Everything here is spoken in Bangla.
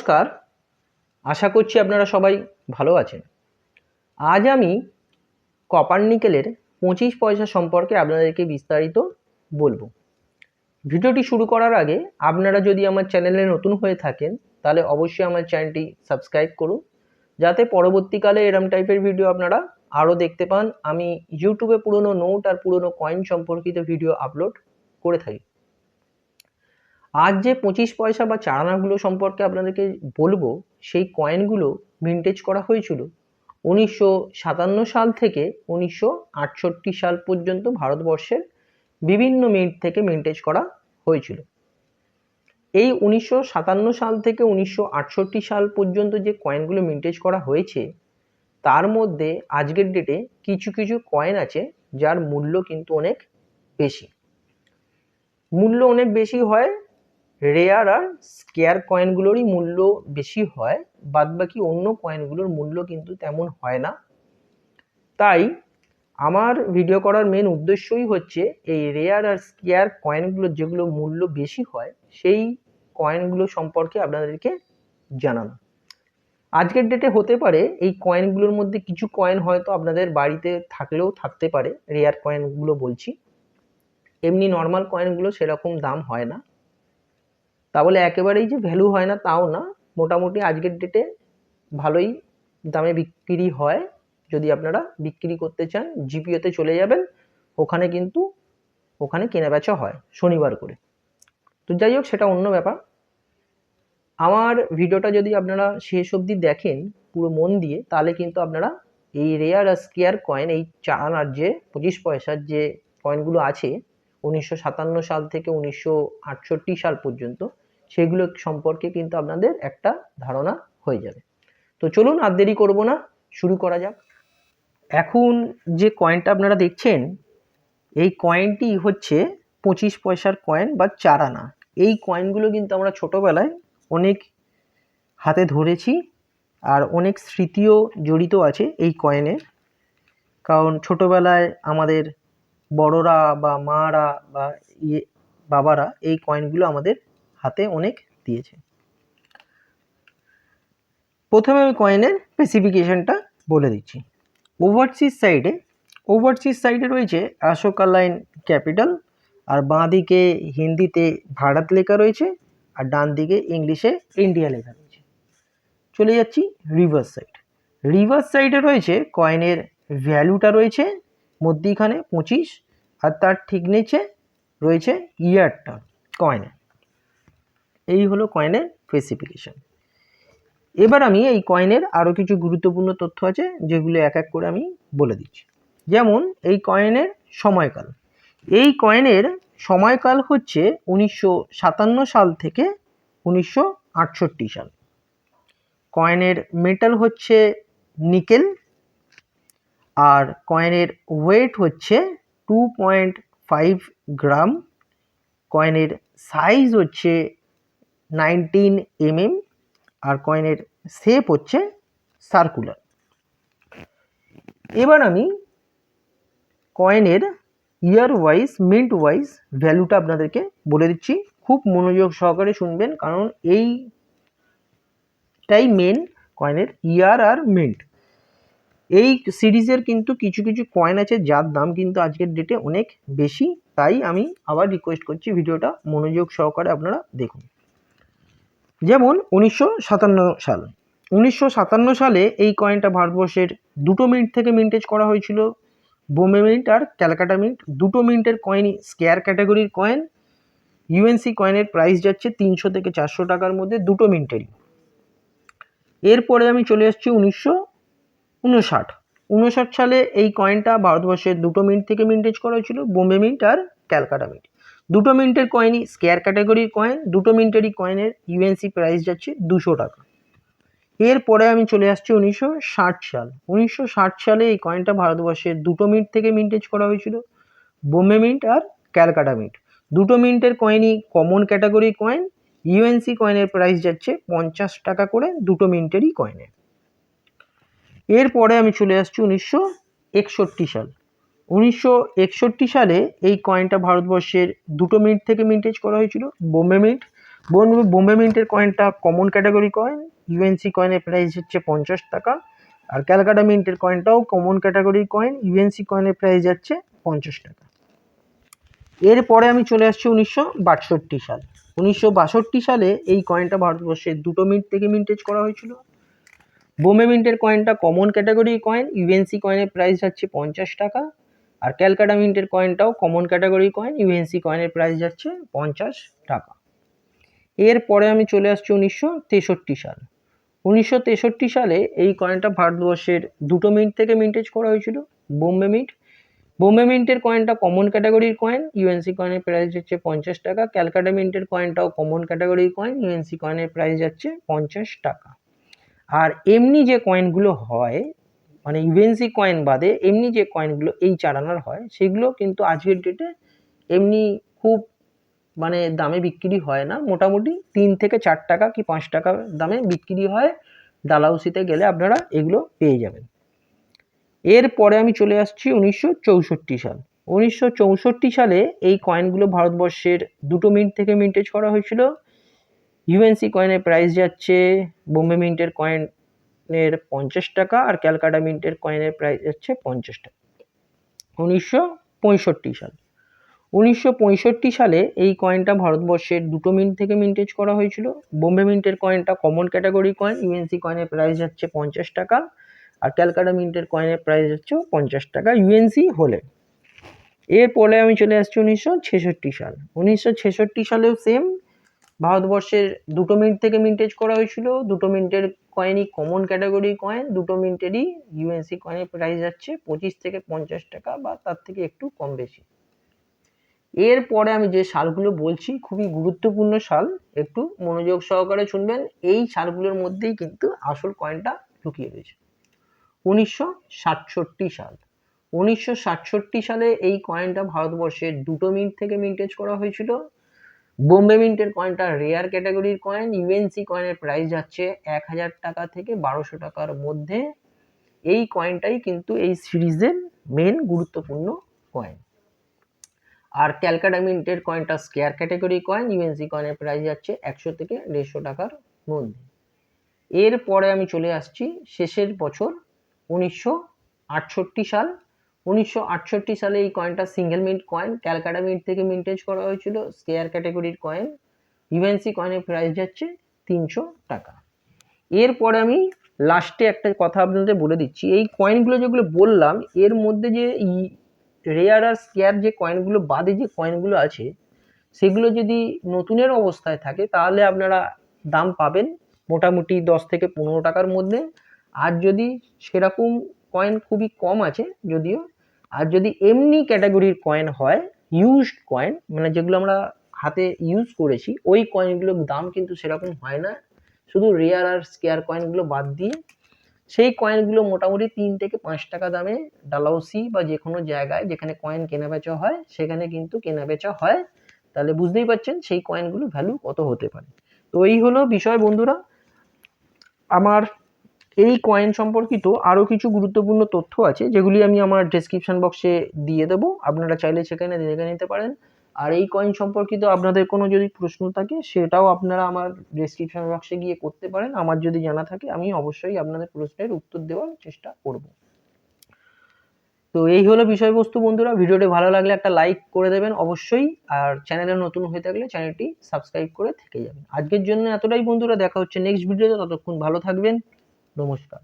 নমস্কার। আশা করছি আপনারা সবাই ভালো আছেন। আজ আমি কপার নিকেলের পঁচিশ পয়সা সম্পর্কে আপনাদেরকে বিস্তারিত বলব। ভিডিওটি শুরু করার আগে আপনারা যদি আমার চ্যানেলে নতুন হয়ে থাকেন, তাহলে অবশ্যই আমার চ্যানেলটি সাবস্ক্রাইব করুন। যাতে পরবর্তীকালে এরম টাইপের ভিডিও আপনারা আরও দেখতে পান। আমি ইউটিউবে পুরনো নোট আর পুরনো কয়েন সম্পর্কিত ভিডিও আপলোড করে থাকি। আজ যে পঁচিশ পয়সা বা চারানাগুলো সম্পর্কে আপনাদেরকে বলব, সেই কয়েনগুলো ভিন্টেজ করা হয়েছিল উনিশশো সাতান্ন সাল থেকে উনিশশো আটষট্টি সাল পর্যন্ত ভারতবর্ষের বিভিন্ন মিন্ট থেকে মিন্টেজ করা হয়েছিল। এই উনিশশো সাতান্ন সাল থেকে উনিশশো আটষট্টি সাল পর্যন্ত যে কয়েনগুলো মিন্টেজ করা হয়েছে, তার মধ্যে আজকের ডেটে কিছু কিছু কয়েন আছে যার মূল্য কিন্তু অনেক বেশি। মূল্য অনেক বেশি হয় রেয়ার আর স্কেয়ার কয়েনগুলোরই মূল্য বেশি হয়, বাদবাকি অন্য কয়েনগুলোর মূল্য কিন্তু তেমন হয় না। তাই আমার ভিডিও করার মেন উদ্দেশ্যই হচ্ছে এই রেয়ার আর স্কেয়ার কয়েনগুলোর যেগুলো মূল্য বেশি হয়, সেই কয়েনগুলো সম্পর্কে আপনাদেরকে জানানো। আজকের ডেটে হতে পারে এই কয়েনগুলোর মধ্যে কিছু কয়েন হয়তো আপনাদের বাড়িতে থাকলেও থাকতে পারে রেয়ার কয়েনগুলো বলছি। এমনি নর্মাল কয়েনগুলো সেরকম দাম হয় না। তা বলে একেবারেই যে ভ্যালু হয় না তাও না। মোটামুটি আজকের ডেটে ভালোই দামে বিক্রি হয়। যদি আপনারা বিক্রি করতে চান জিপিওতে চলে যাবেন, ওখানে কিন্তু ওখানে কেনাবেচা হয় শনিবার করে। তো যাই হোক, সেটা অন্য ব্যাপার। আমার ভিডিওটা যদি আপনারা শেষ অবধি দেখেন, পুরো মন দিয়ে, তাহলে কিন্তু আপনারা এই রেয়ার আর স্কেয়ার কয়েন এই চার আর যে পঁচিশ পয়সার যে কয়েনগুলো আছে উনিশশো সাতান্ন সাল থেকে উনিশশো আটষট্টি সাল পর্যন্ত সেগুলো সম্পর্কে কিন্তু আপনাদের একটা ধারণা হয়ে যাবে। তো চলুন আর দেরি করব না, শুরু করা যাক। এখন যে কয়েনটা আপনারা দেখছেন, এই কয়েনটি হচ্ছে পঁচিশ পয়সার কয়েন বা চার আনা এই কয়েনগুলো কিন্তু আমরা ছোটোবেলায় অনেক হাতে ধরেছি আর অনেক স্মৃতিও জড়িত আছে এই কয়েনের কারণ ছোটোবেলায় আমাদের বড়রা বা মারা বা ইয়ে বাবারা এই কয়েনগুলো আমাদের হাতে অনেক দিয়েছে। প্রথমে আমি কয়েনের স্পেসিফিকেশনটা বলে দিচ্ছি। ওভারসিজ সাইডে ওভারসিজ সাইডে রয়েছে অশোকা লাইন ক্যাপিটাল আর বাঁ দিকে হিন্দিতে ভারত লেখা রয়েছে, আর ডান দিকে ইংলিশে ইন্ডিয়া লেখা রয়েছে। চলে যাচ্ছি রিভার্স সাইড রিভার্স সাইডে রয়েছে কয়েনের ভ্যালুটা রয়েছে মধ্যিখানে পঁচিশ আর তার ঠিক নিচে রয়েছে ইয়ারটা কয়েনের এই হলো কয়েনের স্পেসিফিকেশন এবার আমি এই কয়েনের আরও কিছু গুরুত্বপূর্ণ তথ্য আছে, যেগুলো এক এক করে আমি বলে দিচ্ছি। যেমন, এই কয়েনের সময়কাল। এই কয়েনের সময়কাল হচ্ছে উনিশশো সাতান্ন সাল থেকে উনিশশো আটষট্টি সাল। কয়েনের মেটাল হচ্ছে নিকেল আর কয়েনের ওয়েট হচ্ছে টু পয়েন্ট ফাইভ গ্রাম। কয়েনের সাইজ হচ্ছে নাইনটিন এমএম আর কয়েনের শেপ হচ্ছে সার্কুলার এবার আমি কয়েনের ইয়ার ওয়াইজ মিন্ট ওয়াইজ ভ্যালুটা আপনাদেরকে বলে দিচ্ছি। খুব মনোযোগ সহকারে শুনবেন, কারণ এইটাই মেন কয়েনের ইয়ার আর মিন্ট এই সিরিজের কিন্তু কিছু কিছু কয়েন আছে, যার দাম কিন্তু আজকের ডেটে অনেক বেশি। তাই আমি আবার রিকোয়েস্ট করছি ভিডিওটা মনোযোগ সহকারে আপনারা দেখুন। যেমন উনিশশো সাতান্ন সাল। উনিশশো সাতান্ন সালে এই কয়েনটা ভারতবর্ষের দুটো মিনিট থেকে মিন্টেজ করা হয়েছিল। বোম্বে মিন্ট আর ক্যালকাটা মিন্ট দুটো মিন্টের কয়েনই স্কেয়ার ক্যাটাগরির কয়েন ইউএনসি কয়েনের প্রাইস যাচ্ছে তিনশো থেকে চারশো টাকার মধ্যে দুটো মিন্টেরই এরপরে আমি চলে আসছি উনিশশো উনষাট উনষাট সালে এই কয়েনটা ভারতবর্ষের দুটো মিন্ট থেকে মিন্টেজ করা হয়েছিল, বোম্বে মিন্ট আর ক্যালকাটা মিন্ট দুটো মিন্টের কয়েনই স্কেয়ার ক্যাটাগরির কয়েন দুটো মিন্টেরই কয়েনের ইউএনসি প্রাইস যাচ্ছে দুশো টাকা। এরপরে আমি চলে আসছি উনিশশো ষাট সাল। উনিশশো ষাট সালে এই কয়েনটা ভারতবর্ষের দুটো মিন্ট থেকে মিন্টেজ করা হয়েছিল, বোম্বে মিন্ট আর ক্যালকাটা মিন্ট দুটো মিন্টের কয়েনই কমন ক্যাটাগরি কয়েন ইউএনসি কয়েনের প্রাইস যাচ্ছে পঞ্চাশ টাকা করে দুটো মিন্টেরই কয়েনে এরপরে আমি চলে আসছি উনিশশো একষট্টি সাল। উনিশশো একষট্টি সালে এই কয়েনটা ভারতবর্ষের দুটো মিনিট থেকে মিন্টেজ করা হয়েছিল, বোম্বে মিন্ট বোম্বে বোম্বে মিন্টের কয়েনটা কমন ক্যাটাগরি কয়েন ইউএনসি কয়েনের প্রাইস হচ্ছে পঞ্চাশ টাকা। আর ক্যালকাটা মিন্টের কয়েনটাও কমন ক্যাটাগরি কয়েন ইউএনসি কয়েনের প্রাইস যাচ্ছে পঞ্চাশ টাকা। এরপরে আমি চলে আসছি উনিশশো বাষট্টি সাল। উনিশশো বাষট্টি সালে এই কয়েনটা ভারতবর্ষের দুটো মিন্ট থেকে মিন্টেজ করা হয়েছিল। বোম্বে মিন্টের কয়েনটা কমন ক্যাটাগরি কয়েন ইউএনসি কয়েনের প্রাইস যাচ্ছে পঞ্চাশ টাকা, আর ক্যালকাটা মিন্টের কয়েনটাও কমন ক্যাটাগরি কয়েন ইউএনসি কয়েনের প্রাইস যাচ্ছে পঞ্চাশ টাকা। এরপরে আমি চলে আসছি উনিশশো তেষট্টি সাল। উনিশশো তেষট্টি সালে এই কয়েনটা ভারতবর্ষের দুটো মিন্ট থেকে মিন্টেজ করা হয়েছিল, বোম্বে মিন্ট। বোম্বে মিন্টের কয়েনটা কমন ক্যাটাগরির কয়েন ইউএনসি কয়েনের প্রাইস যাচ্ছে পঞ্চাশ টাকা, ক্যালকাটা মিন্টের কয়েনটাও কমন ক্যাটাগরির কয়েন ইউএনসি কয়েনের প্রাইস যাচ্ছে পঞ্চাশ টাকা। আর এমনি যে কয়েনগুলো হয় মানে ইউএনসি কয়েন বাদে এমনি যে কয়েনগুলো এই চার আনার হয়, সেগুলো কিন্তু আজকের ডেটে এমনি খুব মানে দামে বিক্রি হয় না। মোটামুটি তিন থেকে চার টাকা কি পাঁচ টাকা দামে বিক্রি হয়। ডালাউসিতে গেলে আপনারা এগুলো পেয়ে যাবেন। এরপরে আমি চলে আসছি উনিশশো চৌষট্টি সাল। উনিশশো চৌষট্টি সালে এই কয়েনগুলো ভারতবর্ষের দুটো মিন্ট থেকে মিন্টেজ করা হয়েছিল। ইউএনসি কয়েনের প্রাইস যাচ্ছে বোম্বে মিন্টের কয়েনের পঞ্চাশ টাকা আর ক্যালকাটা মিন্টের কয়েনের প্রাইস যাচ্ছে পঞ্চাশ টাকা। উনিশশো পঁয়ষট্টি সাল। উনিশশো পঁয়ষট্টি সালে এই কয়েনটা ভারতবর্ষের দুটো মিন্ট থেকে মিন্টেজ করা হয়েছিল। বোম্বে মিন্টের কয়েনটা কমন ক্যাটাগরি কয়েন ইউএনসি কয়েনের প্রাইস যাচ্ছে পঞ্চাশ টাকা আর ক্যালকাটা মিন্টের কয়েনের প্রাইস হচ্ছে পঞ্চাশ টাকা ইউএনসি হলে। এরপরে আমি চলে আসছি উনিশশো ছেষট্টি সাল। উনিশশো ছেষট্টি সালেও সেম ভারতবর্ষের দুটো মিন্ট থেকে মিন্টেজ করা হয়েছিল। দুটো মিন্টের কয়েনই কমন ক্যাটাগরি কয়েন দুটো মিন্টেরই ইউএনসি কয়েনের প্রাইস যাচ্ছে পঁচিশ থেকে পঞ্চাশ টাকা বা তার থেকে একটু কম বেশি। এরপরে আমি যে সালগুলো বলছি, খুবই গুরুত্বপূর্ণ সাল, একটু মনোযোগ সহকারে শুনবেন। এই সালগুলোর মধ্যেই কিন্তু আসল কয়েনটা লুকিয়ে রয়েছে। উনিশশো সাতষট্টি সাল। উনিশশো সাতষট্টি সালে এই কয়েনটা ভারতবর্ষের দুটো মিন্ট থেকে মিন্টেজ করা হয়েছিল। বোম্বে মিন্টের কয়েনটা রেয়ার ক্যাটাগরির কয়েন ইউএনসি কয়েনের প্রাইস যাচ্ছে এক হাজার টাকা থেকে বারোশো টাকার মধ্যে। এই কয়েনটাই কিন্তু এই সিরিজের মেন গুরুত্বপূর্ণ কয়েন আর ক্যালকাটা মিন্টের কয়েনটা স্কেয়ার ক্যাটাগরি কয়েন ইউএনসি কয়েনের প্রাইস যাচ্ছে একশো থেকে দেড়শো টাকার মধ্যে। এরপরে আমি চলে আসছি শেষের বছর, উনিশশো আটষট্টি সাল। উনিশশো আটষট্টি সালে এই কয়েনটা single mint coin Calcutta mint থেকে মিন্টেজ করা হয়েছিল। স্কেয়ার ক্যাটাগরির কয়েন ইউএনসি কয়েনের প্রাইস যাচ্ছে তিনশো টাকা। এরপরে আমি লাস্টে একটা কথা আপনাদের বলে দিচ্ছি। এই কয়েনগুলো যেগুলো বললাম, এর মধ্যে যে রেয়ার আর স্কেয়ার যে কয়েনগুলো বাদে যে কয়েনগুলো আছে, সেগুলো যদি নতুনের অবস্থায় থাকে, তাহলে আপনারা দাম পাবেন মোটামুটি দশ থেকে পনেরো টাকার মধ্যে। আর যদি সেরকম কয়েন খুবই কম আছে, যদিও আর যদি এমনি ক্যাটাগরির কয়েন হয় ইউজড কয়েন মানে যেগুলো আমরা হাতে ইউজ করেছি, ওই কয়েনগুলোর দাম কিন্তু সেরকম হয় না। শুধু রেয়ার আর স্কেয়ার কয়েনগুলো বাদ দিয়ে, সেই কয়েনগুলো মোটামুটি তিন থেকে পাঁচ টাকা দামে ডালাউসি বা যে কোনো জায়গায় যেখানে কয়েন কেনা বেচা হয়, সেখানে কিন্তু কেনা বেচা হয়। তাহলে বুঝতেই পারছেন সেই কয়েনগুলো ভ্যালু কত হতে পারে। তো এই হলো বিষয় বন্ধুরা। আমার এই কয়েন সম্পর্কিত আরও কিছু গুরুত্বপূর্ণ তথ্য আছে, যেগুলি আমি আমার ডেসক্রিপশন বক্সে দিয়ে দেবো। আপনারা চাইলে সেখানে দেখে নিতে পারেন। আর এই কয়েন সম্পর্কিত আপনাদের কোনো যদি প্রশ্ন থাকে, সেটাও আপনারা আমার ডেসক্রিপশন বক্সে গিয়ে করতে পারেন। আমার যদি জানা থাকে, আমি অবশ্যই আপনাদের প্রশ্নের উত্তর দেওয়ার চেষ্টা করব। তো এই হলো বিষয়বস্তু বন্ধুরা। ভিডিওটি ভালো লাগলে একটা লাইক করে দেবেন অবশ্যই। আর চ্যানেলে নতুন হয়ে থাকলে চ্যানেলটি সাবস্ক্রাইব করে থেকে যাবেন। আজকের জন্য এতটাই বন্ধুরা। দেখা হচ্ছে নেক্সট ভিডিওতে ততক্ষণ ভালো থাকবেন। নমস্কার